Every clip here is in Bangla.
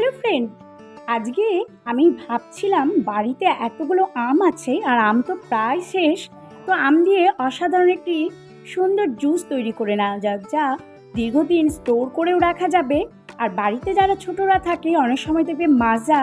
হ্যালো ফ্রেন্ড, আজকে আমি ভাবছিলাম বাড়িতে এতগুলো আম আছে আর আম তো প্রায় শেষ, তো আম দিয়ে অসাধারণ একটি সুন্দর জুস তৈরি করে নেওয়া যাক, যা দীর্ঘদিন স্টোর করেও রাখা যাবে। আর বাড়িতে যারা ছোটরা থাকে, অনেক সময় দেখবে মাজা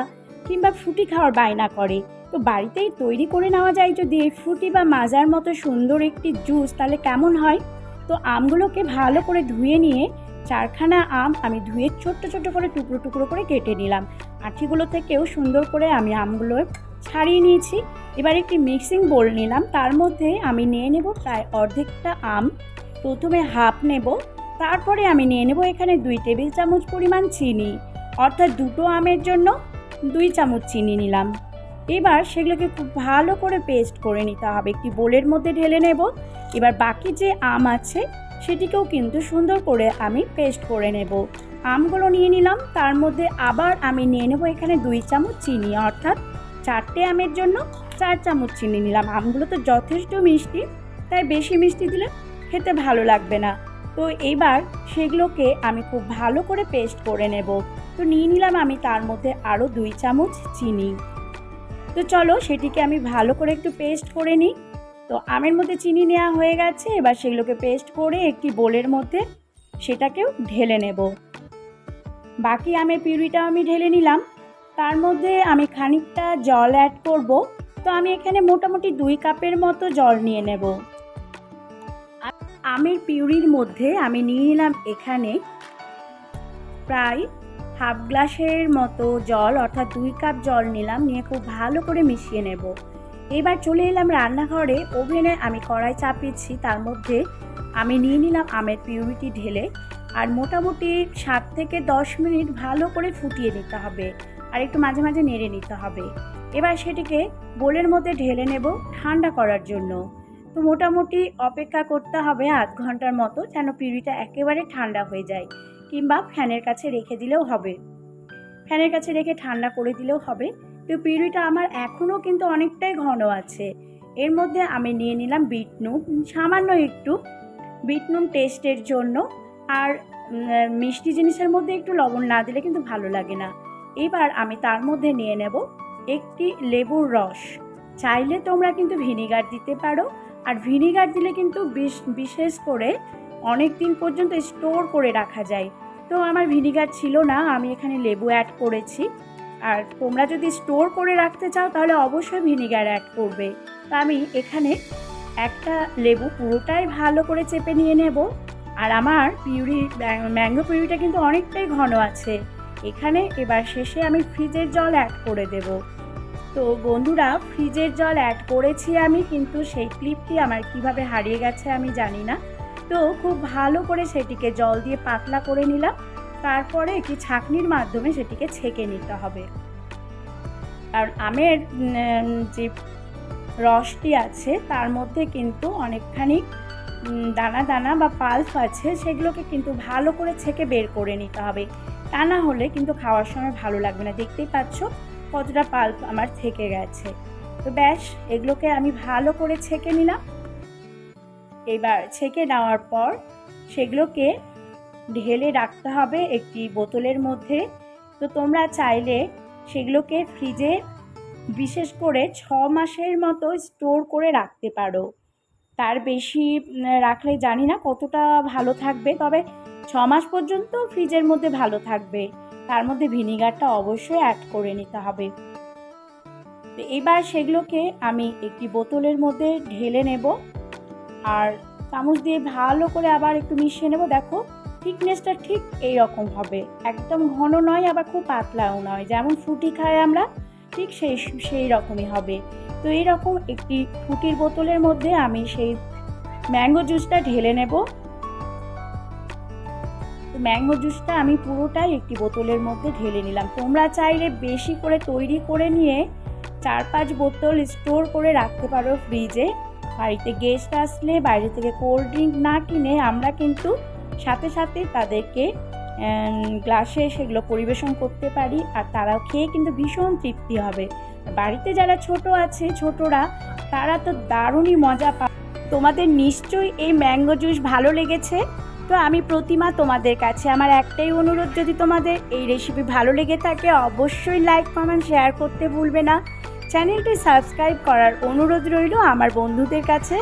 কিংবা ফ্রুটি খাওয়ার বায়না করে। তো বাড়িতেই তৈরি করে নেওয়া যায় যদি এই ফ্রুটি বা মাজার মতো সুন্দর একটি জুস তাহলে কেমন হয়? তো আমগুলোকে ভালো করে ধুয়ে নিয়ে চারখানা আম আমি ধুয়ে ছোট্ট ছোট্ট করে টুকরো টুকরো করে কেটে নিলাম। আঠিগুলো থেকেও সুন্দর করে আমি আমগুলো ছাড়িয়ে নিয়েছি। এবার একটি মিক্সিং বোল নিলাম। তার মধ্যে আমি নিয়ে নেব প্রায় অর্ধেকটা আম। প্রথমে হাফ নেব। তারপরে আমি নিয়ে নেব এখানে দুই টেবিল চামচ পরিমাণ চিনি। অর্থাৎ দুটো আমের জন্য দুই চামচ চিনি নিলাম। এবার সেগুলোকে খুব ভালো করে পেস্ট করে নিতে হবে। একটি বোলের মধ্যে ঢেলে নেব। এবার বাকি যে আম আছে সেটিকেও কিন্তু সুন্দর করে আমি পেস্ট করে নেব। আমগুলো নিয়ে নিলাম, তার মধ্যে আবার আমি নিয়ে নেব এখানে দুই চামচ চিনি, অর্থাৎ চারটে আমের জন্য চার চামচ চিনি নিলাম। আমগুলো তো যথেষ্ট মিষ্টি, তাই বেশি মিষ্টি দিলে খেতে ভালো লাগবে না। তো এবার সেগুলোকে আমি খুব ভালো করে পেস্ট করে নেব। তো নিয়ে নিলাম আমি তার মধ্যে আরও দুই চামচ চিনি। তো চলো সেটিকে আমি ভালো করে একটু পেস্ট করে নিই। তো আমের মধ্যে চিনি নেওয়া হয়ে গেছে, এবার সেগুলোকে পেস্ট করে একটি বোলের মধ্যে সেটাকেও ঢেলে নেব। বাকি আমের পিউরিটাও আমি ঢেলে নিলাম। তার মধ্যে আমি খানিকটা জল অ্যাড করব। তো আমি এখানে মোটামুটি দুই কাপের মতো জল নিয়ে নেব। আমের পিউরির মধ্যে আমি নিয়ে নিলাম এখানে প্রায় হাফ গ্লাসের মতো জল, অর্থাৎ দুই কাপ জল নিলাম, নিয়ে খুব ভালো করে মিশিয়ে নেব। এবার চলে এলাম রান্নাঘরে। ওভেনে আমি কড়াই চাপিয়েছি, তার মধ্যে আমি নিয়ে নিলাম আমের পিউরিটি ঢেলে। আর মোটামুটি সাত থেকে দশ মিনিট ভালো করে ফুটিয়ে নিতে হবে আর একটু মাঝে মাঝে নেড়ে নিতে হবে। এবার সেটিকে বোলের মধ্যে ঢেলে নেব ঠান্ডা করার জন্য। তো মোটামুটি অপেক্ষা করতে হবে আধ ঘণ্টার মতো যেন পিউরিটা একেবারে ঠান্ডা হয়ে যায় কিংবা ফ্যানের কাছে রেখে দিলেও হবে। ফ্যানের কাছে রেখে ঠান্ডা করে দিলেও হবে। তো পিউরিটা আমার এখনও কিন্তু অনেকটাই ঘন আছে। এর মধ্যে আমি নিয়ে নিলাম বিট নুন সামান্য একটু বিট নুন টেস্টের জন্য। আর মিষ্টি জিনিসের মধ্যে একটু লবণ না দিলে কিন্তু ভালো লাগে না। এবার আমি তার মধ্যে নিয়ে নেব একটি লেবুর রস। চাইলে তোমরা কিন্তু ভিনিগার দিতে পারো। আর ভিনিগার দিলে কিন্তু বিশ- বিশেষ করে অনেক দিন পর্যন্ত স্টোর করে রাখা যায়। তো আমার ভিনিগার ছিল না, আমি এখানে লেবু অ্যাড করেছি। আর তোমরা যদি স্টোর করে রাখতে চাও তাহলে অবশ্যই ভিনিগার অ্যাড করবে। তা আমি এখানে একটা লেবু পুরোটাই ভালো করে চেপে নিয়ে নেব। আর আমার পিউরি ম্যাঙ্গো পিউরিটা কিন্তু অনেকটাই ঘন আছে। এখানে এবার শেষে আমি ফ্রিজের জল অ্যাড করে দেব। তো বন্ধুরা, ফ্রিজের জল অ্যাড করেছি আমি, কিন্তু সেই ক্লিপটি আমার কীভাবে হারিয়ে গেছে আমি জানি না। তো খুব ভালো করে সেটিকে জল দিয়ে পাতলা করে নিলাম। তারপরে একটি ছাঁকনির মাধ্যমে সেটিকে ছেঁকে নিতে হবে। আর আমের যে রসটি আছে, তার মধ্যে কিন্তু অনেকখানি দানা দানা বা পাল্প আছে, সেগুলোকে কিন্তু ভালো করে ছেঁকে বের করে নিতে হবে। তা না হলে কিন্তু খাওয়ার সময় ভালো লাগবে না। দেখতেই পাচ্ছ কতটা পাল্প আমার থেকে গেছে। তো ব্যাস, এগুলোকে আমি ভালো করে ছেঁকে নিলাম। এবার ছেঁকে নেওয়ার পর সেগুলোকে ঢেলে রাখতে হবে একটি বোতলের মধ্যে। তো তোমরা চাইলে সেগুলোকে ফ্রিজে বিশেষ করে ছ মাসের মতো স্টোর করে রাখতে পারো। তার বেশি রাখলে জানি না কতটা ভালো থাকবে, তবে ছ মাস পর্যন্ত ফ্রিজের মধ্যে ভালো থাকবে। তার মধ্যে ভিনিগারটা অবশ্যই অ্যাড করে নিতে হবে। তো এবার সেগুলোকে আমি একটি বোতলের মধ্যে ঢেলে নেব। আর চামচ দিয়ে ভালো করে আবার একটু মিশিয়ে নেব, দেখো। থিকনেসটা ঠিক এই রকম হবে। একদম ঘন নয়, আবার খুব পাতলাও নয়। যেমন ফ্রুটি খাই আমরা, ঠিক সেই সেই রকমই হবে। তো এইরকম একটি ফুটির বোতলের মধ্যে আমি সেই ম্যাঙ্গো জুসটা ঢেলে নেব। তো ম্যাঙ্গো জুসটা আমি পুরোটাই একটি বোতলের মধ্যে ঢেলে নিলাম। তোমরা চাইলে বেশি করে তৈরি করে নিয়ে চার পাঁচ বোতল স্টোর করে রাখতে পারো ফ্রিজে। বাড়িতে গেস্ট আসলে, বাইরে থেকে কোল্ড ড্রিঙ্ক না কিনে আমরা কিন্তু সাথে সাথে তাদেরকে গ্লাসে সেগুলো পরিবেশন করতে পারি আর তারাও খেয়ে কিন্তু ভীষণ তৃপ্তি হবে। বাড়িতে যারা ছোট আছে, ছোটরা, তারা তো দারুণই মজা পা, তোমাদের নিশ্চয়ই এই ম্যাঙ্গো জুস ভালো লেগেছে? তো আমি প্রতিমা তোমাদের কাছে, আমার একটাই অনুরোধ, যদি তোমাদের এই রেসিপি ভালো লেগে থাকে, অবশ্যই লাইক কমেন্ট শেয়ার করতে ভুলবে না। চ্যানেলটি সাবস্ক্রাইব করার অনুরোধ রইল আমার বন্ধুদের কাছে।